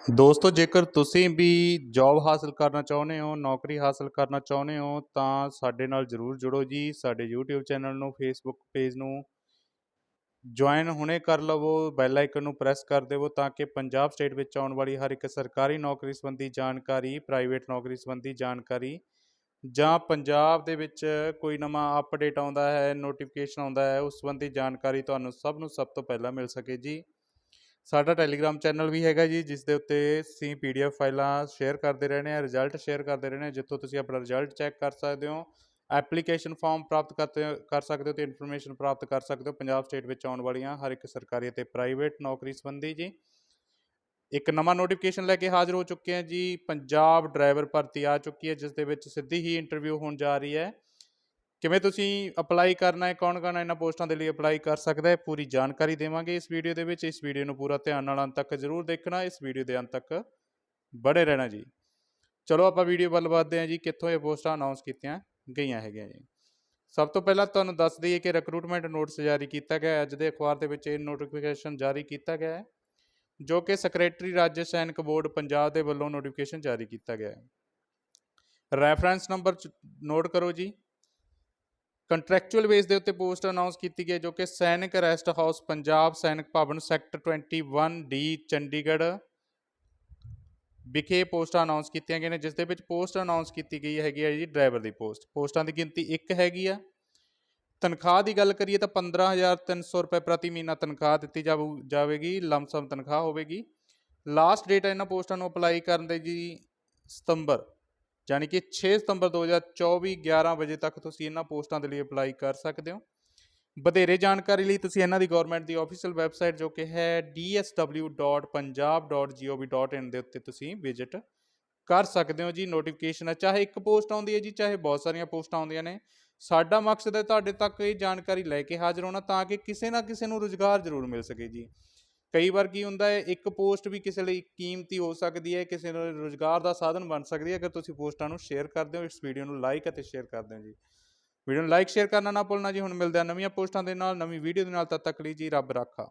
ਦੋਸਤੋ, ਜੇਕਰ ਤੁਸੀਂ ਵੀ ਜੌਬ ਹਾਸਲ ਕਰਨਾ ਚਾਹੁੰਦੇ ਹੋ, ਨੌਕਰੀ ਹਾਸਲ ਕਰਨਾ ਚਾਹੁੰਦੇ ਹੋ, ਤਾਂ ਸਾਡੇ ਨਾਲ ਜਰੂਰ ਜੁੜੋ ਜੀ। ਸਾਡੇ YouTube ਚੈਨਲ ਨੂੰ, Facebook ਪੇਜ ਨੂੰ ਜੁਆਇਨ ਹੁਣੇ ਕਰ ਲਵੋ ਬੈਲ ਆਈਕਨ ਨੂੰ ਪ੍ਰੈਸ ਕਰ ਦੇਵੋ ਤਾਂ ਕਿ ਪੰਜਾਬ ਸਟੇਟ ਵਿੱਚ ਆਉਣ ਵਾਲੀ ਹਰ ਇੱਕ ਸਰਕਾਰੀ ਨੌਕਰੀ ਸੰਬੰਧੀ ਜਾਣਕਾਰੀ ਪ੍ਰਾਈਵੇਟ ਨੌਕਰੀ ਸੰਬੰਧੀ ਜਾਣਕਾਰੀ ਜਾਂ ਪੰਜਾਬ ਦੇ ਵਿੱਚ ਕੋਈ ਨਵਾਂ ਅਪਡੇਟ ਆਉਂਦਾ ਹੈ ਨੋਟੀਫਿਕੇਸ਼ਨ ਆਉਂਦਾ ਹੈ, ਉਸ ਸੰਬੰਧੀ ਜਾਣਕਾਰੀ ਤੁਹਾਨੂੰ ਸਭ ਨੂੰ ਸਭ ਤੋਂ ਪਹਿਲਾਂ ਮਿਲ ਸਕੇ ਜੀ। ਸਾਡਾ ਟੈਲੀਗ੍ਰਾਮ ਚੈਨਲ ਵੀ ਹੈਗਾ ਜੀ ਜਿਸ ਦੇ ਉੱਤੇ ਅਸੀਂ ਪੀਡੀਐਫ ਫਾਈਲਾਂ ਸ਼ੇਅਰ ਕਰਦੇ ਰਹਿੰਦੇ ਹਾਂ ਰਿਜ਼ਲਟ ਸ਼ੇਅਰ ਕਰਦੇ ਰਹਿੰਦੇ ਹਾਂ, ਜਿੱਥੋਂ ਤੁਸੀਂ ਆਪਣਾ ਰਿਜ਼ਲਟ ਚੈੱਕ ਕਰ ਸਕਦੇ ਹੋ ਐਪਲੀਕੇਸ਼ਨ ਫਾਰਮ ਪ੍ਰਾਪਤ ਕਰਤੇ ਕਰ ਸਕਦੇ ਹੋ ਤੇ ਇਨਫੋਰਮੇਸ਼ਨ ਪ੍ਰਾਪਤ ਕਰ ਸਕਦੇ ਹੋ, ਪੰਜਾਬ ਸਟੇਟ ਵਿੱਚ ਆਉਣ ਵਾਲੀਆਂ ਹਰ ਇੱਕ ਸਰਕਾਰੀ ਅਤੇ ਪ੍ਰਾਈਵੇਟ ਨੌਕਰੀ ਸੰਬੰਧੀ ਜੀ। ਇੱਕ ਨਵਾਂ ਨੋਟੀਫਿਕੇਸ਼ਨ ਲੈ ਕੇ ਹਾਜ਼ਰ ਹੋ ਚੁੱਕੇ ਹਾਂ ਜੀ, ਪੰਜਾਬ ਡਰਾਈਵਰ ਭਰਤੀ ਆ ਚੁੱਕੀ ਹੈ ਜਿਸ ਦੇ ਵਿੱਚ ਸਿੱਧੀ ਹੀ ਇੰਟਰਵਿਊ ਹੋਣ ਜਾ ਰਹੀ ਹੈ। ਕਿਵੇਂ ਤੁਸੀਂ ਅਪਲਾਈ ਕਰਨਾ ਹੈ? ਕੌਣ ਕੌਣ ਇਹਨਾਂ ਪੋਸਟਾਂ ਦੇ ਲਈ ਅਪਲਾਈ ਕਰ ਸਕਦਾ ਹੈ? ਪੂਰੀ ਜਾਣਕਾਰੀ ਦੇਵਾਂਗੇ ਇਸ ਵੀਡੀਓ ਦੇ ਵਿੱਚ। ਇਸ ਵੀਡੀਓ ਨੂੰ ਪੂਰਾ ਧਿਆਨ ਨਾਲ ਅੰਤ ਤੱਕ ਜ਼ਰੂਰ ਦੇਖਣਾ। ਇਸ ਵੀਡੀਓ ਦੇ ਅੰਤ ਤੱਕ ਬੜੇ ਰਹਿਣਾ ਜੀ। ਚਲੋ ਆਪਾਂ ਵੀਡੀਓ ਵੱਲ ਵਧਦੇ ਹਾਂ ਜੀ। ਕਿੱਥੋਂ ਇਹ ਪੋਸਟਾਂ ਅਨਾਉਂਸ ਕੀਤੀਆਂ ਗਈਆਂ ਹੈਗੀਆਂ ਜੀ। ਸਭ ਤੋਂ ਪਹਿਲਾਂ ਤੁਹਾਨੂੰ ਦੱਸ ਦਈਏ ਕਿ ਰਿਕਰੂਟਮੈਂਟ ਨੋਟਿਸ ਜਾਰੀ ਕੀਤਾ ਗਿਆ ਹੈ। ਅੱਜ ਦੇ ਅਖਬਾਰ ਦੇ ਵਿੱਚ ਇਹ ਨੋਟੀਫਿਕੇਸ਼ਨ ਜਾਰੀ ਕੀਤਾ ਗਿਆ ਹੈ, ਜੋ ਕਿ ਸੈਕਟਰੀ ਰਾਜ ਸੈਨਿਕ ਬੋਰਡ ਪੰਜਾਬ ਦੇ ਵੱਲੋਂ ਨੋਟੀਫਿਕੇਸ਼ਨ ਜਾਰੀ ਕੀਤਾ ਗਿਆ ਹੈ। ਰੈਫਰੈਂਸ ਨੰਬਰ ਨੋਟ ਕਰੋ ਜੀ। ਕੰਟਰੈਕਚੁਅਲ ਬੇਸ ਦੇ ਉੱਤੇ ਪੋਸਟ ਅਨਾਉਂਸ ਕੀਤੀ ਗਈ ਹੈ ਜੋ ਕਿ ਸੈਨਿਕ ਰੈਸਟ ਹਾਊਸ, ਪੰਜਾਬ ਸੈਨਿਕ ਭਵਨ, ਸੈਕਟਰ 21 ਡੀ ਚੰਡੀਗੜ੍ਹ ਵਿਖੇ ਪੋਸਟਾਂ ਅਨਾਉਂਸ ਕੀਤੀਆਂ ਗਈਆਂ ਨੇ, ਜਿਸ ਦੇ ਵਿੱਚ ਪੋਸਟ ਅਨਾਉਂਸ ਕੀਤੀ ਗਈ ਹੈਗੀ ਹੈ ਜੀ ਡਰਾਈਵਰ ਦੀ ਪੋਸਟ। ਪੋਸਟਾਂ ਦੀ ਗਿਣਤੀ ਇੱਕ ਹੈਗੀ ਆ। ਤਨਖਾਹ ਦੀ ਗੱਲ ਕਰੀਏ ਤਾਂ 15300 ਰੁਪਏ ਪ੍ਰਤੀ ਮਹੀਨਾ ਤਨਖਾਹ ਦਿੱਤੀ ਜਾਊ, ਜਾਵੇਗੀ, ਲਮਸਮ ਤਨਖਾਹ ਹੋਵੇਗੀ। ਲਾਸਟ ਡੇਟ ਹੈ ਇਹਨਾਂ ਪੋਸਟਾਂ ਨੂੰ ਅਪਲਾਈ ਕਰਨ ਦੇ ਜੀ ਸਤੰਬਰ। ਯਾਨੀ ਕਿ 6 ਸਤੰਬਰ 2024 11 ਵਜੇ ਤੱਕ ਤੁਸੀਂ ਇਹਨਾਂ ਪੋਸਟਾਂ ਦੇ ਲਈ ਅਪਲਾਈ ਕਰ ਸਕਦੇ ਹੋ। ਵਧੇਰੇ ਜਾਣਕਾਰੀ ਲਈ ਤੁਸੀਂ ਇਹਨਾਂ ਦੀ ਗਵਰਨਮੈਂਟ ਦੀ ਆਫੀਸ਼ੀਅਲ ਵੈਬਸਾਈਟ ਜੋ ਕਿ ਹੈ dsw.punjab.gov.in ਦੇ ਉੱਤੇ ਤੁਸੀਂ ਵਿਜ਼ਿਟ ਕਰ ਸਕਦੇ ਹੋ ਜੀ। ਨੋਟੀਫਿਕੇਸ਼ਨ ਹੈ, ਚਾਹੇ ਇੱਕ ਪੋਸਟ ਆਉਂਦੀ ਹੈ ਜੀ, ਚਾਹੇ ਬਹੁਤ ਸਾਰੀਆਂ ਪੋਸਟਾਂ ਆਉਂਦੀਆਂ ਨੇ। ਸਾਡਾ ਮਕਸਦ ਹੈ ਤੁਹਾਡੇ ਤੱਕ ਇਹ ਜਾਣਕਾਰੀ ਲੈ ਕੇ ਹਾਜ਼ਰ ਹੋਣਾ ਤਾਂ ਕਿ ਕਿਸੇ ਨਾ ਕਿਸੇ ਨੂੰ ਰੁਜ਼ਗਾਰ ਜ਼ਰੂਰ ਮਿਲ ਸਕੇ ਜੀ। ਕਈ ਵਾਰ ਕੀ ਹੁੰਦਾ ਹੈ, ਇੱਕ ਪੋਸਟ ਵੀ ਕਿਸੇ ਲਈ ਕੀਮਤੀ ਹੋ ਸਕਦੀ ਹੈ, ਕਿਸੇ ਨੂੰ ਰੁਜ਼ਗਾਰ ਦਾ ਸਾਧਨ ਬਣ ਸਕਦੀ ਹੈ, ਅਗਰ ਤੁਸੀਂ ਪੋਸਟਾਂ ਨੂੰ ਸ਼ੇਅਰ ਕਰਦੇ ਹੋ, ਇਸ ਵੀਡੀਓ ਨੂੰ ਲਾਈਕ ਅਤੇ ਸ਼ੇਅਰ ਕਰਦੇ ਹੋ ਜੀ। ਵੀਡੀਓ ਨੂੰ ਲਾਈਕ ਸ਼ੇਅਰ ਕਰਨਾ ਨਾ ਭੁੱਲਣਾ ਜੀ, ਹੁਣ ਮਿਲਦੇ ਆ ਨਵੀਆਂ ਪੋਸਟਾਂ ਦੇ ਨਾਲ, ਨਵੀਂ ਵੀਡੀਓ ਦੇ ਨਾਲ, ਤਦ ਤੱਕ ਲਈ ਜੀ, ਰੱਬ ਰਾਖਾ।